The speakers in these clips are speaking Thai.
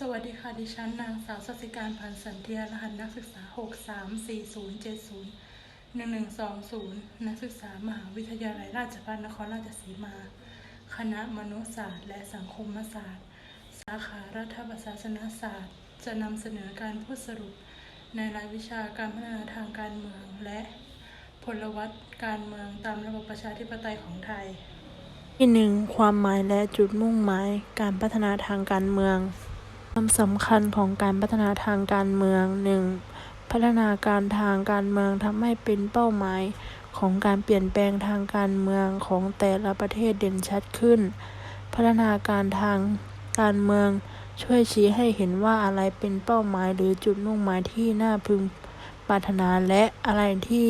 สวัสดีค่ะ ดิฉันนางสาวสัสิการพันสันเทียรหัสนักศึกษา 634070 1120 นักศึกษามหาวิทยาลัยราชภัฏนครราชสีมา คณะมนุษยศาสตร์และสังคมศาสตร์ สาขารัฐประศาสนศาสตร์ จะนำเสนอการพูดสรุป ในรายวิชาการพัฒนาทางการเมือง และพลวัตการเมืองตามระบบประชาธิปไตยของไทย ที่หนึ่งความหมายและจุดมุ่งหมายการพัฒนาทางการเมือง ความสำคัญของการพัฒนาทางการเมืองหนึ่งพัฒนาการทางการเมืองทำให้เป็นเป้าหมายของการเปลี่ยนแปลงทางการเมืองของแต่ละประเทศเด่นชัดขึ้น พัฒนาการทางการเมืองช่วยชี้ให้เห็นว่าอะไรเป็นเป้าหมายหรือจุดมุ่งหมายที่น่าพึงปรารถนาและอะไรที่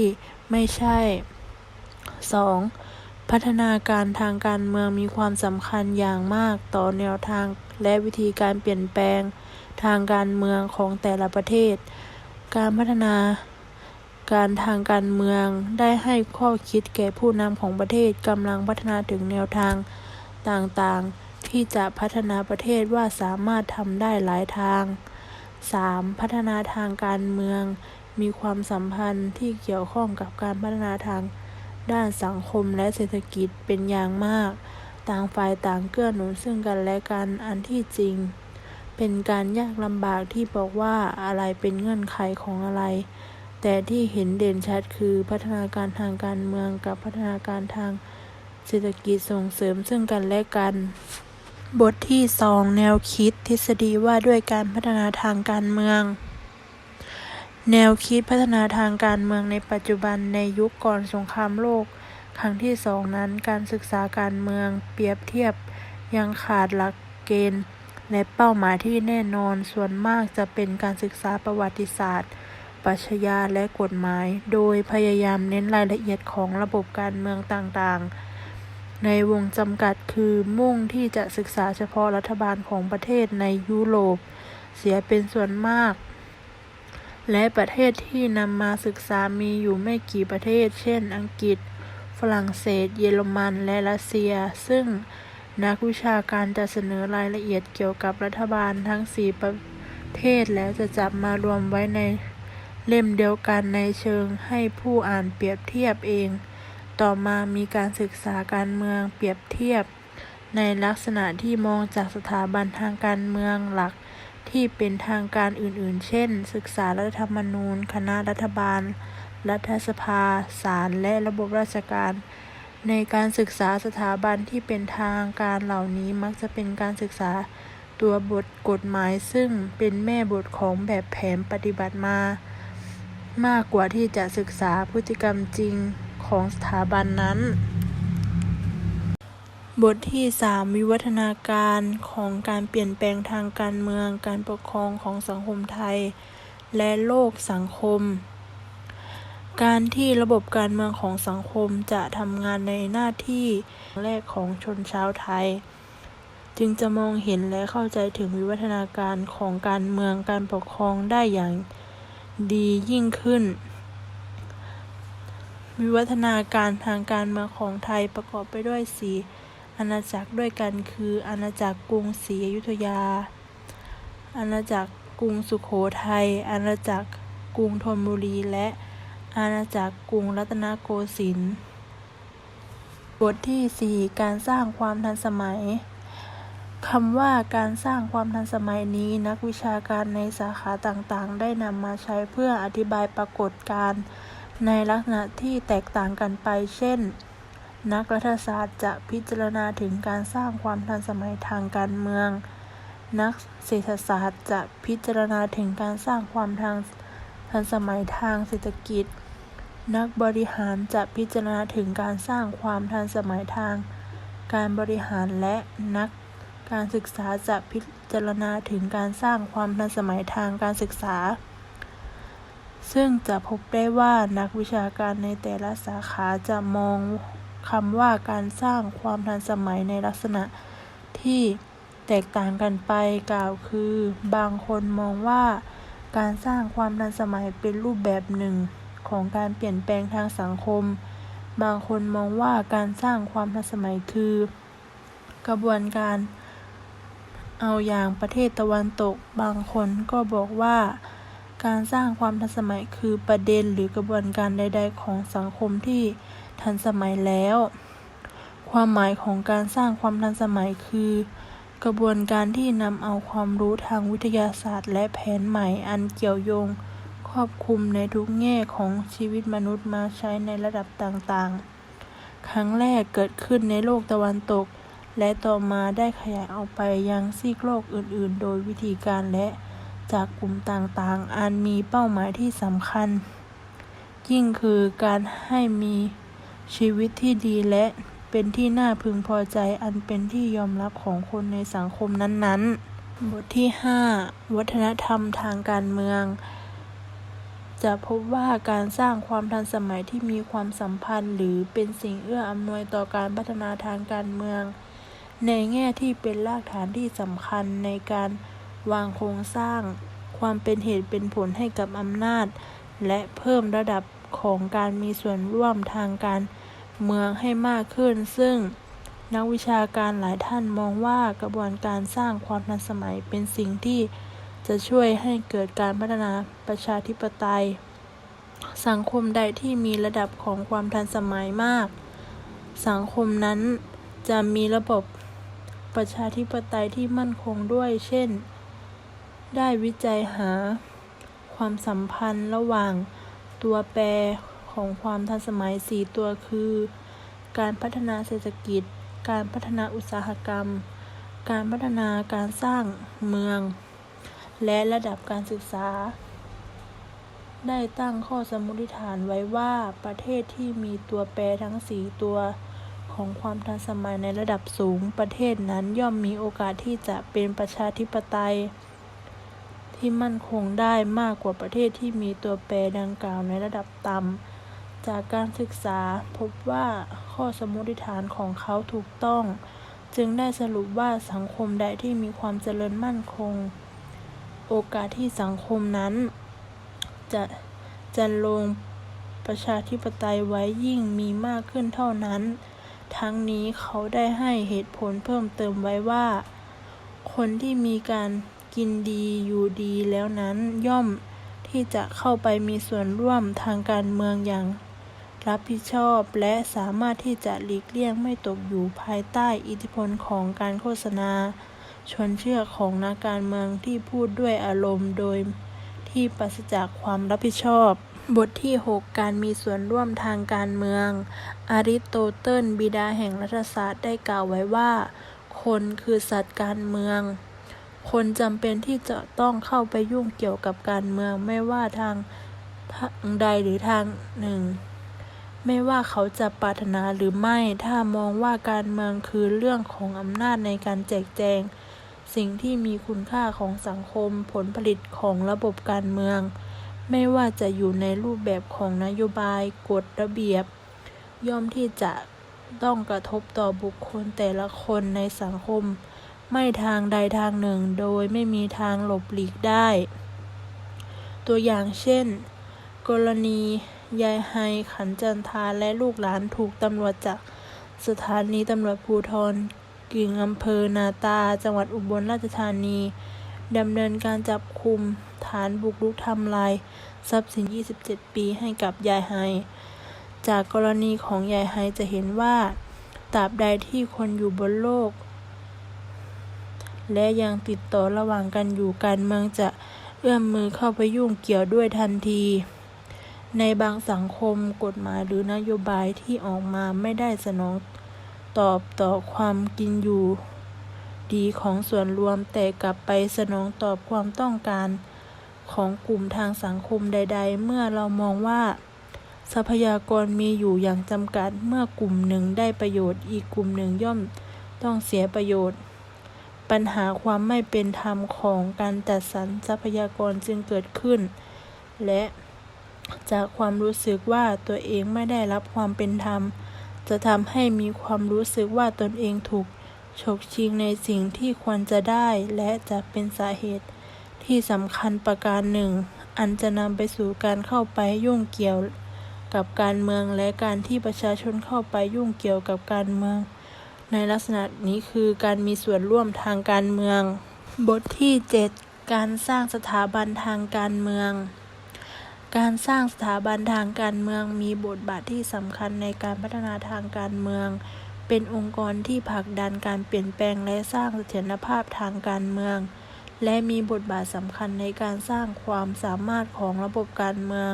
ไม่ใช่ 2. พัฒนาการทางการเมืองมีความสำคัญอย่างมากต่อแนวทางและวิธีการเปลี่ยนแปลงทางการเมืองของแต่ละประเทศ การพัฒนาการทางการเมืองได้ให้ข้อคิดแก่ผู้นำของประเทศกำลังพัฒนาถึงแนวทางต่างๆ ที่จะพัฒนาประเทศว่าสามารถทำได้หลายทาง 3. พัฒนาทางการเมือง มีความสัมพันธ์ที่เกี่ยวข้องกับการพัฒนาทาง ด้านสังคมและเศรษฐกิจเป็นอย่างมาก ต่างฝ่ายต่างเกื้อหนุนซึ่งกันและกันอันที่จริง เป็นการยากลำบากที่บอกว่าอะไรเป็นเงื่อนไขของอะไร แต่ที่เห็นเด่นชัดคือพัฒนาการทางการเมืองกับพัฒนาการทางเศรษฐกิจส่งเสริมซึ่งกันและกัน บทที่ 2 แนวคิดทฤษฎีว่าด้วยการพัฒนาทางการเมือง แนวคิดพัฒนาทางการเมืองในปัจจุบันในยุคก่อนสงครามโลกครั้งที่สองนั้น การศึกษาการเมืองเปรียบเทียบยังขาดหลักเกณฑ์ และเป้าหมายที่แน่นอนส่วนมากจะเป็นการศึกษาประวัติศาสตร์ปรัชญาและกฎหมาย โดยพยายามเน้นรายละเอียดของระบบการเมืองต่างๆ ในวงจำกัดคือมุ่งที่จะศึกษาเฉพาะรัฐบาลของประเทศในยุโรป เสียเป็นส่วนมาก และประเทศที่นำมาศึกษามีอยู่ไม่กี่ประเทศ เช่น อังกฤษ ฝรั่งเศส เยอรมัน และรัสเซีย ซึ่งนักวิชาการจะเสนอรายละเอียดเกี่ยวกับรัฐบาลทั้ง 4 ประเทศแล้วจะจับมารวมไว้ในเล่มเดียวกันในเชิงให้ผู้อ่านเปรียบเทียบเอง ต่อมามีการศึกษาการเมืองเปรียบเทียบ ในลักษณะที่มองจากสถาบันทางการเมืองหลัก ที่เป็นทางการอื่นๆ เช่น ศึกษารัฐธรรมนูญ คณะรัฐบาล รัฐสภา ศาล และระบบราชการ ในการศึกษาสถาบันที่เป็นทางการเหล่านี้มักจะเป็นการศึกษาตัวบทกฎหมายซึ่งเป็นแม่บทของแบบแผนปฏิบัติมา มากกว่าที่จะศึกษาพฤติกรรมจริงของสถาบันนั้น บทที่ 3 วิวัฒนาการของการเปลี่ยนแปลงทางการเมืองการปกครองของสังคมไทย และโลกสังคม การที่ระบบการเมืองของสังคมจะทำงานในหน้าที่แรกของชนชาวไทย จึงจะมองเห็นและเข้าใจถึงวิวัฒนาการของการเมืองการปกครองได้อย่างดียิ่งขึ้นวิวัฒนาการทางการเมืองของไทยประกอบไปด้วยสี อาณาจักรด้วยกันคือ อาณาจักรกรุงศรีอยุธยา อาณาจักรกรุงสุขโขทัย อาณาจักรกรุงธนบุรี และอาณาจักรกรุงรัตนโกสินทร์ บทที่ 4 การสร้างความทันสมัยคำว่าการสร้างความทันสมัยนี้นักวิชาการในสาขาต่างๆ ได้นำมาใช้เพื่ออธิบายปรากฏการณ์ในลักษณะที่แตกต่างกันไป เช่น นักรัฐศาสตร์จะพิจารณาถึงการสร้างความทันสมัยทางการเมือง นักเศรษฐศาสตร์จะพิจารณาถึงการสร้างความทางทันสมัยทางเศรษฐกิจ นักบริหารจะพิจารณาถึงการสร้างความทันสมัยทาง การบริหารและนักการศึกษาจะพิจารณาถึงการสร้างความทันสมัยทางการศึกษา ซึ่งจะพบได้ว่านักวิชาการในแต่ละสาขาจะมอง คำว่าการสร้างความทันสมัยในลักษณะที่แตกต่างกันไปกล่าวคือ บางคนมองว่า การสร้างความทันสมัยเป็นรูปแบบหนึ่งของการเปลี่ยนแปลงทางสังคม บางคนมองว่าการสร้างความทันสมัยคือ กระบวนการเอาอย่างประเทศตะวันตก บางคนก็บอกว่า การสร้างความทันสมัยคือประเด็นหรือกระบวนการใด ๆ ของสังคมที่ ทันสมัยแล้ว ความหมายของการสร้างความทันสมัยคือ กระบวนการที่นำเอาความรู้ทางวิทยาศาสตร์ และแผนใหม่อันเกี่ยวโยง ครอบคลุมในทุกแง่ของชีวิตมนุษย์มาใช้ในระดับต่างๆ ครั้งแรกเกิดขึ้นในโลกตะวันตก และต่อมาได้ขยายออกไปยังซีกโลกอื่นๆ โดยวิธีการและจากกลุ่มต่างๆ อันมีเป้าหมายที่สำคัญ ยิ่งคือการให้มี ชีวิตที่ดีและเป็นที่น่าพึงพอใจอันเป็นที่ยอมรับของคนในสังคมนั้นๆ บทที่ 5 วัฒนธรรมทางการเมือง จะพบว่าการสร้างความทันสมัยที่มีความสัมพันธ์ หรือเป็นสิ่งเอื้ออำนวยต่อการพัฒนาทางการเมือง ในแง่ที่เป็นรากฐานที่สำคัญในการวางโครงสร้าง ความเป็นเหตุเป็นผลให้กับอำนาจ และเพิ่มระดับ ของการมีส่วนร่วมทางการเมืองให้มากขึ้น ซึ่งนักวิชาการหลายท่านมองว่ากระบวนการสร้างความทันสมัยเป็นสิ่งที่จะช่วยให้เกิดการพัฒนาประชาธิปไตย สังคมใดที่มีระดับของความทันสมัยมาก สังคมนั้นจะมีระบบประชาธิปไตยที่มั่นคงด้วย เช่น ได้วิจัยหา ความสัมพันธ์ระหว่าง ตัวแปรของความทันสมัย 4 ตัวคือ การพัฒนาเศรษฐกิจ การพัฒนาอุตสาหกรรม การพัฒนาการสร้างเมือง และระดับการศึกษา ได้ตั้งข้อสมมติฐานไว้ว่าประเทศที่มีตัวแปรทั้ง 4 ตัวของความทันสมัยในระดับสูง ประเทศนั้นย่อมมีโอกาสที่จะเป็นประชาธิปไตย ที่มั่นคงได้มากกว่าประเทศที่มีตัวแปรดังกล่าวในระดับต่ำ จากการศึกษาพบว่าข้อสมมติฐานของเขาถูกต้อง จึงได้สรุปว่าสังคมใดที่มีความเจริญมั่นคง โอกาสที่สังคมนั้น จะจะลงประชาธิปไตยไว้ยิ่งมีมากขึ้นเท่านั้น ทั้งนี้เขาได้ให้เหตุผลเพิ่มเติมไว้ว่า คนที่มีการ กินดีอยู่ดีแล้วนั้นย่อมที่จะเข้าไปมีส่วนร่วมทางการเมืองอย่างรับผิดชอบและสามารถที่จะหลีกเลี่ยงไม่ตกอยู่ภายใต้อิทธิพลของการโฆษณา ชวนเชื่อของนักการเมืองที่พูดด้วยอารมณ์โดยที่ปราศจากความรับผิดชอบ บทที่ 6 การมีส่วนร่วมทางการเมืองอริสโตเติลบิดาแห่งรัฐศาสตร์ได้กล่าวไว้ว่า คนคือสัตว์การเมือง คนจำเป็นที่จะต้องเข้าไปยุ่งเกี่ยวกับการเมืองไม่ว่าทางทางใดหรือทางหนึ่ง ไม่ว่าเขาจะปรารถนาหรือไม่ ถ้ามองว่าการเมืองคือเรื่องของอำนาจในการแจกแจง สิ่งที่มีคุณค่าของสังคมผลผลิตของระบบการเมือง ไม่ว่าจะอยู่ในรูปแบบของนโยบายกฎระเบียบ ย่อมที่จะต้องกระทบต่อบุคคลแต่ละคนในสังคม ไม่ทางใดทางหนึ่งโดยไม่มีทางหลบหลีกได้ ตัวอย่างเช่น กรณียายไฮขันจันทาและลูกหลานถูกตำรวจจากสถานีตำรวจภูธรกิ่งอำเภอนาตา จังหวัดอุบลราชธานีดำเนินการจับคุมฐานบุกรุกทำลายทรัพย์สิน 27 ปีให้กับยายไฮ จากกรณีของยายไฮจะเห็นว่าตราบใดที่คนอยู่บนโลก และยังติดต่อระหว่างกันอยู่การเมืองจะเอื้อมมือเข้าไปยุ่งเกี่ยวด้วยทันที ในบางสังคมกฎหมายหรือนโยบายที่ออกมาไม่ได้สนองตอบต่อความกินอยู่ดีของส่วนรวมแต่กลับไปสนองตอบความต้องการของกลุ่มทางสังคมใด ๆ เมื่อเรามองว่า ทรัพยากรมีอยู่อย่างจำกัด เมื่อกลุ่มหนึ่งได้ประโยชน์ อีกกลุ่มหนึ่งย่อมต้องเสียประโยชน์ ปัญหาความไม่เป็นธรรมของการจัดสรรทรัพยากรจึงเกิดขึ้น และจากความรู้สึกว่าตัวเองไม่ได้รับความเป็นธรรม จะทำให้มีความรู้สึกว่าตนเองถูกฉกชิงในสิ่งที่ควรจะได้ และจะเป็นสาเหตุที่สำคัญประการหนึ่ง อันจะนำไปสู่การเข้าไปยุ่งเกี่ยวกับการเมืองและการที่ประชาชนเข้าไปยุ่งเกี่ยวกับการเมือง ในลักษณะนี้คือการมีส่วนร่วมทางการเมือง บทที่ 7 การสร้างสถาบันทางการเมือง การสร้างสถาบันทางการเมืองมีบทบาทที่สำคัญในการพัฒนาทางการเมือง เป็นองค์กรที่ผลักดันการเปลี่ยนแปลงและสร้างเสถียรภาพทางการเมืองและมีบทบาทสำคัญในการสร้างความสามารถของระบบการเมือง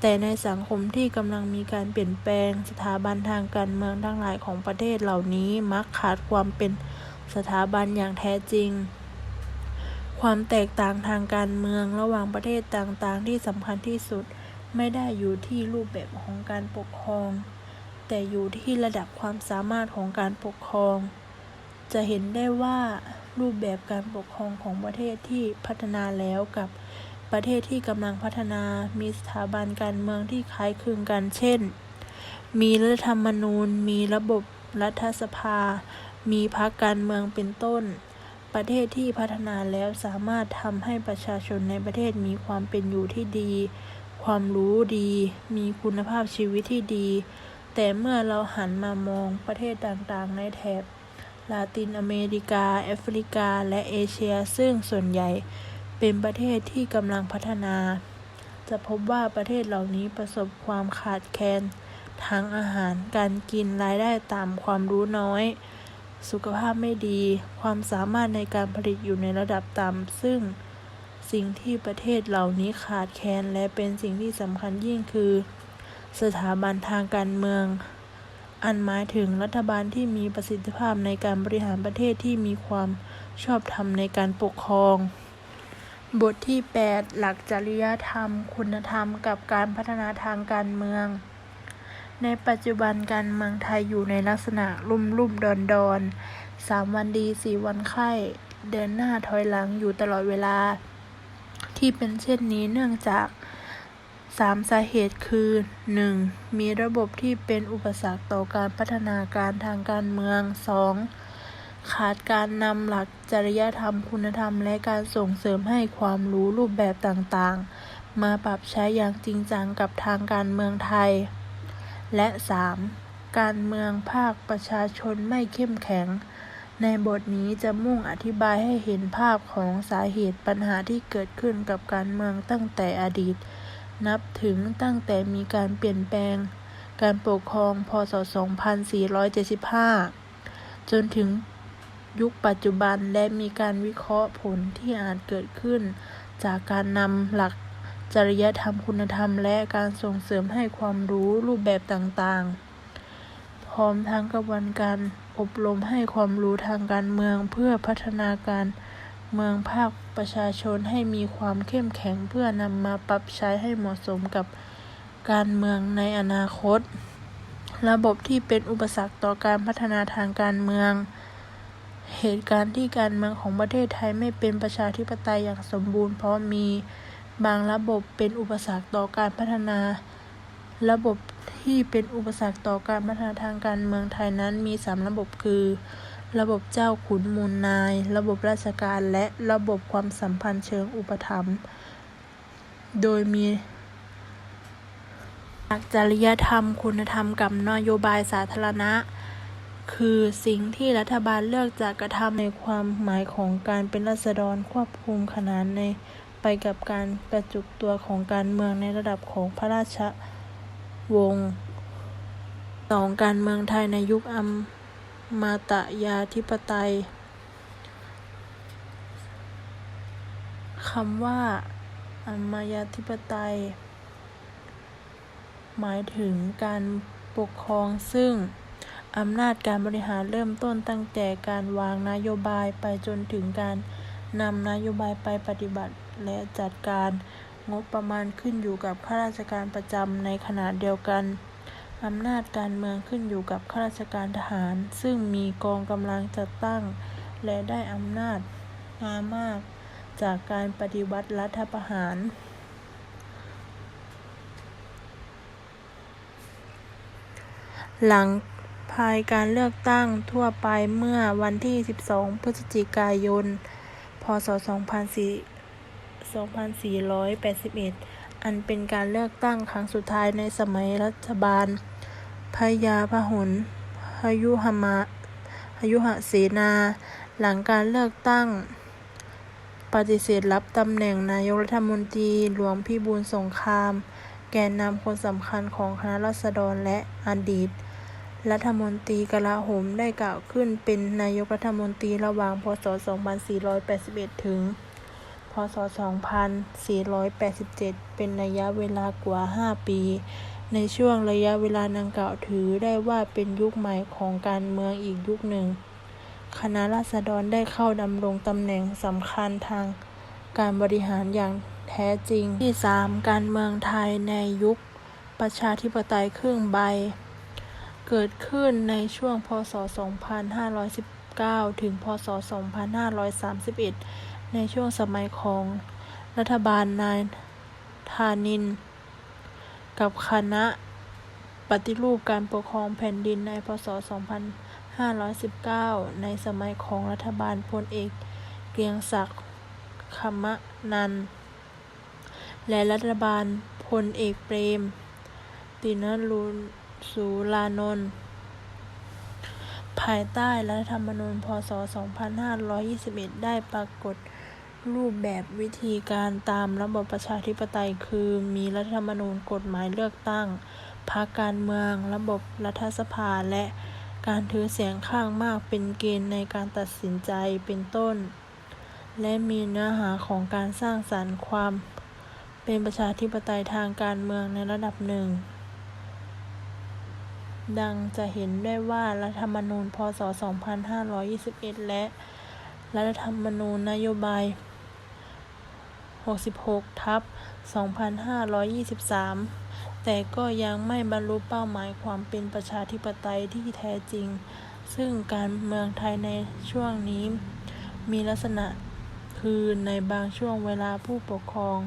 แต่ในสังคมที่กำลังมีการเปลี่ยนแปลงสถาบันทางการเมืองทั้งหลายของประเทศเหล่านี้มักขาดความเป็นสถาบันอย่างแท้จริง ความแตกต่างทางการเมืองระหว่างประเทศต่างๆ ที่สำคัญที่สุดไม่ได้อยู่ที่รูปแบบของการปกครอง แต่อยู่ที่ระดับความสามารถของการปกครอง จะเห็นได้ว่ารูปแบบการปกครองของประเทศที่พัฒนาแล้วกับ ประเทศที่กำลังพัฒนามีสถาบันการเมืองที่คล้ายคลึงกัน เช่น มีรัฐธรรมนูญ มีระบบรัฐสภา มีพรรคการเมืองเป็นต้น ประเทศที่พัฒนาแล้วสามารถทำให้ประชาชนในประเทศมีความเป็นอยู่ที่ดี ความรู้ดี มีคุณภาพชีวิตที่ดี แต่เมื่อเราหันมามองประเทศต่างๆ ในแถบลาตินอเมริกา แอฟริกา และเอเชีย ซึ่งส่วนใหญ่ เป็นประเทศที่กำลังพัฒนา จะพบว่าประเทศเหล่านี้ประสบความขาดแคลนทางอาหารการกินรายได้ต่ำความรู้น้อย สุขภาพไม่ดี ความสามารถในการผลิตอยู่ในระดับต่ำซึ่งสิ่งที่ประเทศเหล่านี้ขาดแคลนและเป็นสิ่งที่สำคัญยิ่งคือ สถาบันทางการเมือง อันหมายถึงรัฐบาลที่มีประสิทธิภาพในการบริหารประเทศที่มีความชอบธรรมในการปกครอง บทที่ 8 หลักจริยธรรม คุณธรรมกับการพัฒนาทางการเมือง ในปัจจุบันการเมืองไทยอยู่ในลักษณะลุ่มลุ่มดอนดอนสามวันดีสี่วันไข้ เดินหน้าถอยหลังอยู่ตลอดเวลา ที่เป็นเช่นนี้เนื่องจากสามสาเหตุคือ 1. มีระบบที่เป็นอุปสรรคต่อการพัฒนาการทางการเมือง 2. ขาดการนำหลักจริยธรรมคุณธรรม และการส่งเสริมให้ความรู้รูปแบบต่างๆ มาปรับใช้อย่างจริงจังกับทางการเมืองไทย และ 3. การเมืองภาคประชาชนไม่เข้มแข็ง ในบทนี้จะมุ่งอธิบายให้เห็นภาพของสาเหตุปัญหาที่เกิดขึ้นกับการเมืองตั้งแต่อดีต นับถึงตั้งแต่มีการเปลี่ยนแปลง การปกครองพ.ศ.2475 จนถึง ยุคปัจจุบันและมีการวิเคราะห์ผลที่อาจเกิดขึ้น จากการนำหลักจริยธรรมคุณธรรม และการส่งเสริมให้ความรู้รูปแบบต่างๆ พร้อมทั้งกระบวนการอบรมให้ความรู้ทางการเมืองเพื่อพัฒนาการเมืองภาคประชาชนให้มีความเข้มแข็งเพื่อนำมาปรับใช้ให้เหมาะสมกับการเมืองในอนาคต ระบบที่เป็นอุปสรรคต่อการพัฒนาทางการเมือง เหตุการณ์ที่การเมืองของประเทศไทยไม่เป็นประชาธิปไตยอย่างสมบูรณ์เพราะมีบางระบบเป็นอุปสรรคต่อการพัฒนา ระบบที่เป็นอุปสรรคต่อการพัฒนาทางการเมืองไทยนั้นมีสามระบบคือ ระบบเจ้าขุนมูลนาย ระบบราชการและระบบความสัมพันธ์เชิงอุปถัมภ์โดยมีหลักจริยธรรม คุณธรรมกับนโยบายสาธารณะ คือสิ่งที่รัฐบาลเลือกจะกระทำในความหมายของการเป็นราษฎรควบคุมขนานในไปกับการกระจุกตัวของการเมืองในระดับของพระราชวงศ์ 2. การเมืองไทยในยุคอมาตยาธิปไตยคำว่าอมายาธิปไตย หมายถึงการปกครองซึ่ง อำนาจการบริหารเริ่มต้นตั้งแต่การวางนโยบายไปจนถึงการนำนโยบายไปปฏิบัติและจัดการงบประมาณขึ้นอยู่กับข้าราชการประจำในขณะเดียวกันอำนาจการเมืองขึ้นอยู่กับข้าราชการทหาร ซึ่งมีกองกำลังจัดตั้ง และได้อำนาจมามากจากการปฏิวัติรัฐประหาร หลัง ภายการเลือกตั้งทั่วไปเมื่อวันที่ 12 พฤศจิกายน พ.ศ.2481 อันเป็นการเลือกตั้งครั้งสุดท้ายในสมัยรัฐบาลพญาพหลพยุหมะพยุหเสนา หลังการเลือกตั้ง ปฏิเสธรับตำแหน่งนายกรัฐมนตรีหลวงพิบูลสงคราม แกนนำคนสำคัญของคณะราษฎรและอดีต รัฐมนตรีกลาโหมได้กล่าวขึ้นเป็นนายกรัฐมนตรีระหว่าง พศ 2481 ถึง พศ 2487 เป็นระยะเวลากว่า 5 ปี ในช่วงระยะเวลาดังกล่าวถือได้ว่าเป็นยุคใหม่ของการเมืองอีกยุคหนึ่ง คณะราษฎรได้เข้าดำรงตำแหน่งสำคัญทางการบริหารอย่างแท้จริงที่ 3 การเมืองไทยในยุคประชาธิปไตยครึ่งใบ เกิดขึ้นในช่วงพศ 2519 ถึง พศ 2531 ในช่วงสมัยของรัฐบาลนายธานิน กับคณะปฏิรูปการปกครองแผ่นดินใน พศ 2519 ในสมัยของรัฐบาลพลเอกเกรียงศักดิ์คมนัน และรัฐบาลพลเอกเปรม ตินรู สูรานนท์ภายใต้รัฐธรรมนูญ พศ 2521 ได้ปรากฏรูปแบบวิธีการตามระบบประชาธิปไตยคือมีรัฐธรรมนูญกฎหมายเลือกตั้งพรรคการเมือง ระบบรัฐสภาและการถือเสียงข้างมากเป็นเกณฑ์ในการตัดสินใจเป็นต้น และมีเนื้อหาของการสร้างสรรค์ความเป็นประชาธิปไตยทางการเมืองในระดับหนึ่ง ดังจะเห็นได้ว่ารัฐธรรมนูญ พศ 2521 และรัฐธรรมนูญนโยบาย 66 ทับ 2523 แต่ก็ยังไม่บรรลุเป้าหมายความเป็นประชาธิปไตยที่แท้จริง ซึ่งการเมืองไทยในช่วงนี้ มีลักษณะคือในบางช่วงเวลาผู้ปกครอง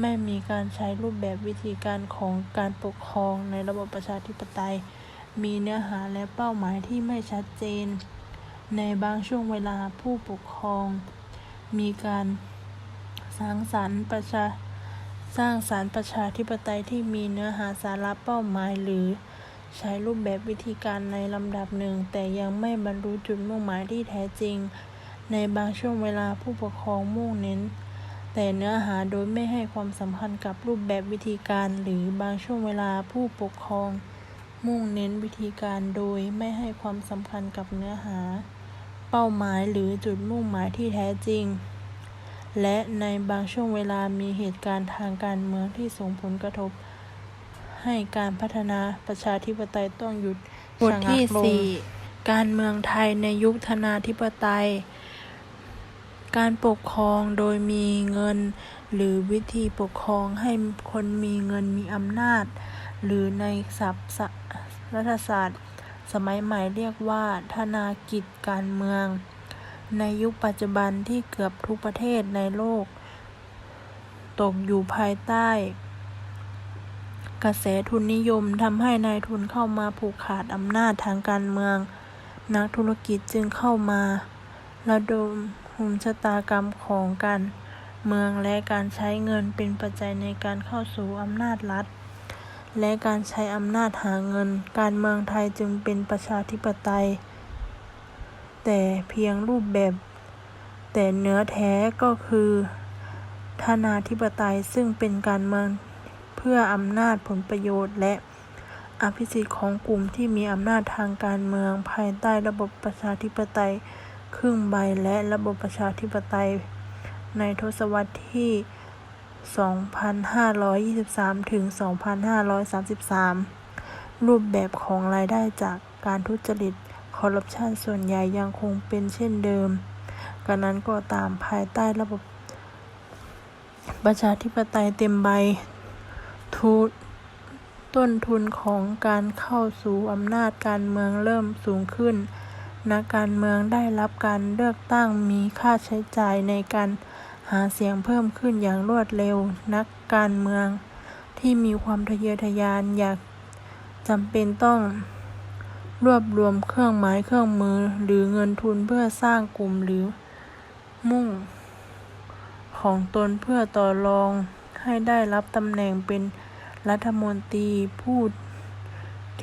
ไม่มีการใช้รูปแบบวิธีการของการปกครองในระบบประชาธิปไตย มีเนื้อหาและเป้าหมายที่ไม่ชัดเจน ในบางช่วงเวลาผู้ปกครอง มีการสร้างสรรค์ประชาสร้างสรรค์ประชาธิปไตยที่มีเนื้อหาสาระเป้าหมายหรือใช้รูปแบบวิธีการในลำดับหนึ่ง แต่ยังไม่บรรลุจุดมุ่งหมายที่แท้จริง ในบางช่วงเวลาผู้ปกครองมุ่งเน้น แต่เนื้อหาโดยไม่ให้ความสำคัญกับรูปแบบวิธีการ หรือบางช่วงเวลาผู้ปกครอง มุ่งเน้นวิธีการโดยไม่ให้ความสำคัญกับเนื้อหา เป้าหมายหรือจุดมุ่งหมายที่แท้จริง และในบางช่วงเวลามีเหตุการณ์ทางการเมืองที่ส่งผลกระทบ ให้การพัฒนาประชาธิปไตยต้องหยุดบทที่ชะงักลง4การเมืองไทยในยุคธนาธิปไตย การปกครองโดยมีเงิน หรือวิธีปกครองให้คนมีเงินมีอำนาจ หรือในศัพท์รัฐศาสตร์ สมัยใหม่เรียกว่า ธนากิจการเมือง ในยุคปัจจุบันที่เกือบทุกประเทศในโลก ตกอยู่ภายใต้ กระแสทุนนิยมทำให้นายทุนเข้ามาผูกขาดอำนาจทางการเมือง นักธุรกิจจึงเข้ามาระดมหุมชะตากรรมของการเมืองและการใช้เงินเป็นปัจจัยในการเข้าสู่อำนาจรัฐ และการใช้อำนาจหาเงิน การเมืองไทยจึงเป็นประชาธิปไตย แต่เพียงรูปแบบ แต่เนื้อแท้ก็คือธนาธิปไตยซึ่งเป็นการเมืองเพื่ออำนาจผลประโยชน์ และอภิสิทธิ์ของกลุ่มที่มีอำนาจทางการเมืองภายใต้ระบบประชาธิปไตย ครึ่งใบและระบบประชาธิปไตย ในทศวรรษที่ 2523 ถึง 2533 รูปแบบของรายได้จากการทุจริตคอร์รัปชันส่วนใหญ่ยังคงเป็นเช่นเดิมกระนั้นก็ตามภายใต้ระบบ ประชาธิปไตยเต็มใบทุต้นทุนของการเข้าสู่อำนาจการเมืองเริ่มสูงขึ้น นักการเมืองได้รับการเลือกตั้งมีค่าใช้จ่ายในการ หาเสียงเพิ่มขึ้นอย่างรวดเร็ว นักการเมืองที่มีความทะเยอทะยานอยากจำเป็นต้องรวบรวมเครื่องหมายเครื่องมือหรือเงินทุนเพื่อสร้างกลุ่มหรือมุ่ง ของตนเพื่อต่อรองให้ได้รับตำแหน่งเป็นรัฐมนตรีผู้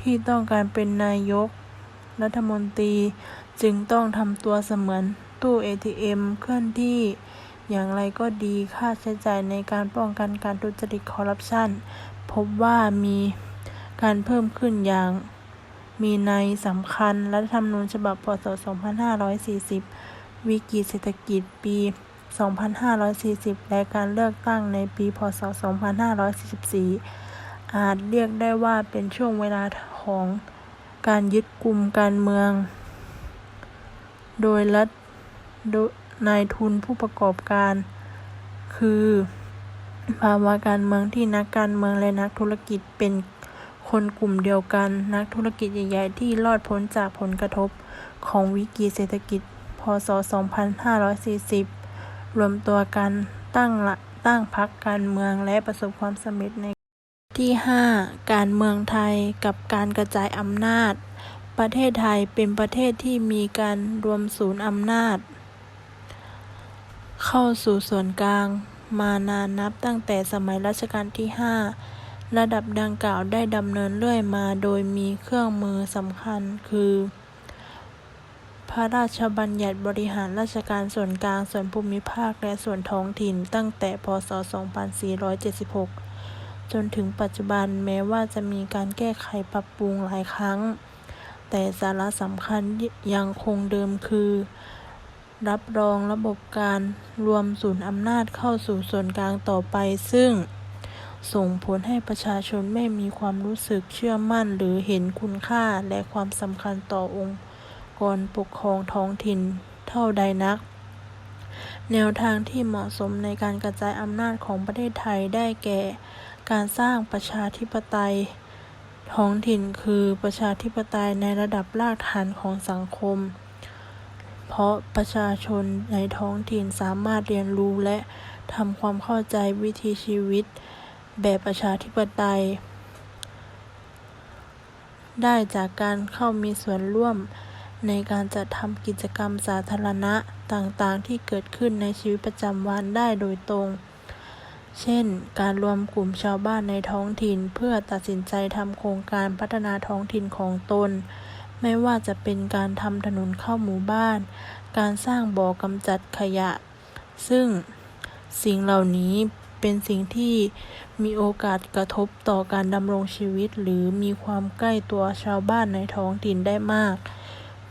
ที่ต้องการเป็นนายก รัฐมนตรีจึงต้องทำตัวเสมือนตู้ ATM เคลื่อนที่ อย่างไรก็ดีค่าใช้จ่ายในการป้องกันการทุจริตคอร์รัปชันพบว่ามีการเพิ่มขึ้นอย่างมีนัยสำคัญรัฐธรรมนูญฉบับพ.ศ.2540 วิกฤตเศรษฐกิจปี 2540 และการเลือกตั้งในปีพ.ศ.2544 อาจเรียกได้ว่าเป็นช่วงเวลาของการยึดกลุ่มการเมือง โดยรัฐโดย นายทุนผู้ประกอบการ คือภาวะการเมืองที่นักการเมืองและนักธุรกิจเป็นคนกลุ่มเดียวกัน นักธุรกิจใหญ่ๆที่รอดพ้นจากผลกระทบของวิกฤตเศรษฐกิจ พ.ศ.2540 รวมตัวกันตั้งละตั้งพรรคการเมืองและประสบความสำเร็จในที่ 5 การเมืองไทยกับการกระจายอำนาจ ประเทศไทยเป็นประเทศที่มีการรวมศูนย์อำนาจ เข้าสู่ส่วนกลาง มานานนับตั้งแต่สมัยรัชกาลที่ 5 ระดับดังกล่าวได้ดำเนินเรื่อยมาโดยมีเครื่องมือสำคัญคือ พระราชบัญญัติบริหารราชการส่วนกลางส่วนภูมิภาคและส่วนท้องถิ่นตั้งแต่พ.ศ.2476 จนถึงปัจจุบันแม้ว่าจะมีการแก้ไขปรับปรุงหลายครั้ง แต่สาระสำคัญยังคงเดิมคือ รับรองระบบการรวมศูนย์อำนาจเข้าสู่ส่วนกลางต่อไป ซึ่ง ส่งผลให้ประชาชนไม่มีความรู้สึกเชื่อมั่นหรือเห็นคุณค่าและความสำคัญต่อองค์กรปกครองท้องถิ่นเท่าใดนัก แนวทางที่เหมาะสมในการกระจายอำนาจของประเทศไทยได้แก่ การสร้างประชาธิปไตยท้องถิ่นคือประชาธิปไตยในระดับรากฐานของสังคม เพราะประชาชนในท้องถิ่นสามารถเรียนรู้และทำความเข้าใจวิถีชีวิต แบบประชาธิปไตย ได้จากการเข้ามีส่วนร่วมในการจัดทำกิจกรรมสาธารณะต่างๆ ที่เกิดขึ้นในชีวิตประจำวันได้โดยตรง เช่น การรวมกลุ่มชาวบ้านในท้องถิ่น เพื่อตัดสินใจทำโครงการพัฒนาท้องถิ่นของตน ไม่ว่าจะเป็นการทำถนนเข้าหมู่บ้าน การสร้างบ่อกำจัดขยะ ซึ่งสิ่งเหล่านี้เป็นสิ่งที่มีโอกาสกระทบต่อการดำรงชีวิต หรือมีความใกล้ตัวชาวบ้านในท้องถิ่นได้มาก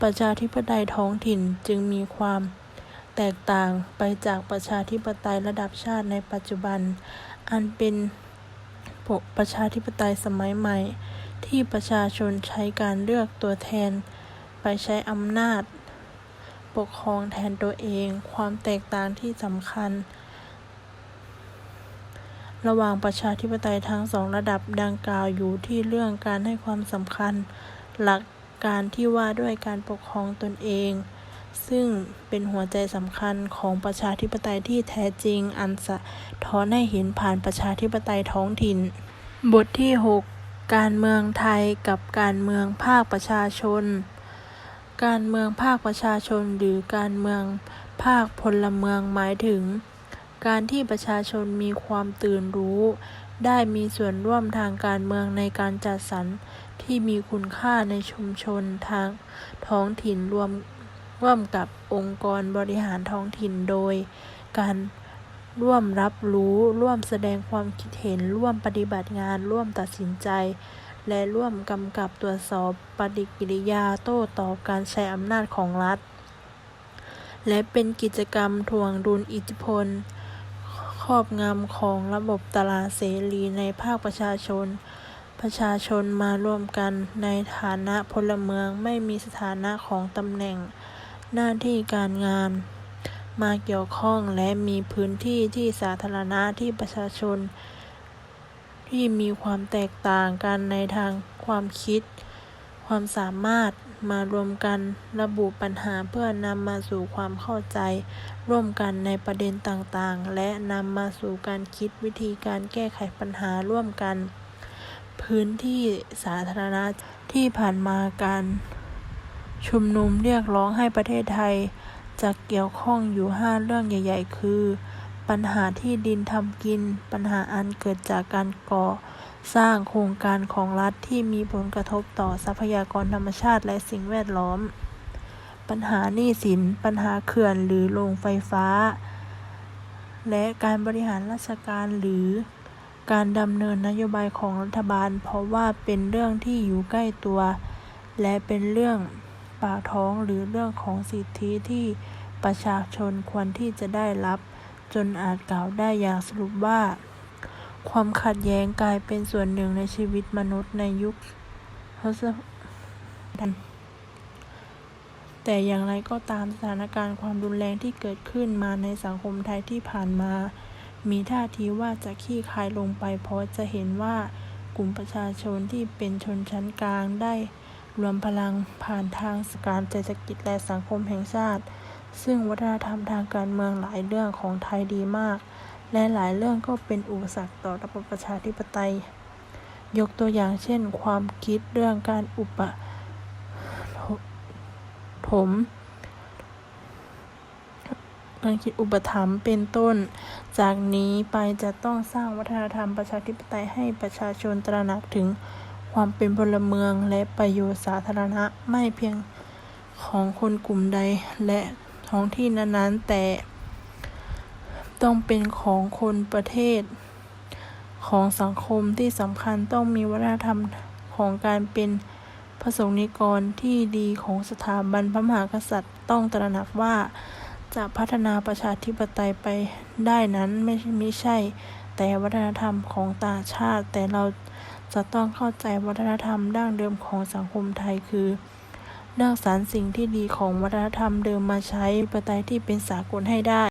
ประชาธิปไตยท้องถิ่นจึงมีความแตกต่างไปจากประชาธิปไตยระดับชาติในปัจจุบัน อันเป็นประชาธิปไตยสมัยใหม่ ที่ประชาชนใช้การเลือกตัวแทนไปใช้อำนาจ ปกครองแทนตัวเอง ความแตกต่างที่สำคัญ ระหว่างประชาธิปไตยทั้งสองระดับดังกล่าวอยู่ที่เรื่องการให้ความสำคัญ หลักการที่ว่าด้วยการปกครองตนเอง ซึ่งเป็นหัวใจสำคัญของประชาธิปไตยที่แท้จริงอันสะท้อนให้เห็นผ่านประชาธิปไตยท้องถิ่น บทที่ 6 การเมืองไทยกับการเมืองภาคประชาชน การเมืองภาคประชาชนหรือการเมืองภาคพลเมืองหมายถึง การที่ประชาชนมีความตื่นรู้ ได้มีส่วนร่วมทางการเมืองในการจัดสรรที่มีคุณค่าในชุมชนทางท้องถิ่นรวมร่วมกับองค์กรบริหารท้องถิ่นโดย การ ร่วมรับรู้ ร่วมแสดงความคิดเห็น ร่วมปฏิบัติงาน ร่วมตัดสินใจ และร่วมกำกับตรวจสอบปฏิกิริยาโต้ตอบการใช้อำนาจของรัฐ และเป็นกิจกรรมทวงดุลอิทธิพล ครอบงำของระบบตลาดเสรีในภาคประชาชน ประชาชนมาร่วมกันในฐานะพลเมืองไม่มีสถานะของตำแหน่งหน้าที่การงาน มาเกี่ยวข้องและมีพื้นที่ที่สาธารณะที่ประชาชน ที่มีความแตกต่างกันในทางความคิด ความสามารถมารวมกันระบุปัญหาเพื่อนำมาสู่ความเข้าใจ ร่วมกันในประเด็นต่างๆ และนำมาสู่การคิดวิธีการแก้ไขปัญหาร่วมกัน พื้นที่สาธารณะที่ผ่านมาการชุมนุมเรียกร้องให้ประเทศไทย จะเกี่ยวข้องอยู่ 5 เรื่องใหญ่ ๆ คือ ปัญหาที่ดินทำกิน ปัญหาอันเกิดจากการก่อ สร้างโครงการของรัฐที่มีผลกระทบต่อทรัพยากรธรรมชาติและสิ่งแวดล้อม ปัญหาหนี้สิน ปัญหาเขื่อนหรือโรงไฟฟ้า และการบริหารราชการหรือการดำเนินนโยบายของรัฐบาล เพราะว่าเป็นเรื่องที่อยู่ใกล้ตัว และเป็นเรื่อง ปากท้องหรือเรื่องของสิทธิที่ประชาชนควรที่จะได้รับ จนอาจกล่าวได้อย่างสรุปว่า ความขัดแย้งกลายเป็นส่วนหนึ่งในชีวิตมนุษย์ในยุคทศวรรษแต่อย่างไรก็ตามสถานการณ์ความรุนแรงที่เกิดขึ้นมาในสังคมไทยที่ผ่านมา มีท่าทีว่าจะคลี่คลายลงไปเพราะจะเห็นว่ากลุ่มประชาชนที่เป็นชนชั้นกลางได้ รวมพลังผ่านทางสการเศรษฐกิจและสังคมแห่งชาติ ซึ่งวัฒนธรรมทางการเมืองหลายเรื่องของไทยดีมาก และหลายเรื่องก็เป็นอุปสรรคต่อระบบประชาธิปไตย ยกตัวอย่างเช่น ความคิดเรื่องการอุปถมการคิดอุปถัมภ์เป็นต้น จากนี้ไปจะต้องสร้างวัฒนธรรมประชาธิปไตยให้ประชาชนตระหนักถึง ความเป็นพลเมืองและประโยชน์สาธารณะไม่เพียงของคนกลุ่มใดและท้องที่นั้นๆ แต่ต้องเป็นของคนประเทศ ของสังคมที่สำคัญต้องมีวัฒนธรรมของการเป็นพระสงฆ์นิกรที่ดีของสถาบันพระมหากษัตริย์ต้องตระหนักว่าจะพัฒนาประชาธิปไตยไปได้นั้นไม่ไม่ใช่ แต่วัฒนธรรมของต่างชาติแต่เรา จะต้องเข้าใจวัฒนธรรมดั้งเดิมของสังคมไทยคือเลือกสรรสิ่งที่ดีของวัฒนธรรมเดิมมาใช้ปไตยที่เป็นสากลให้ได้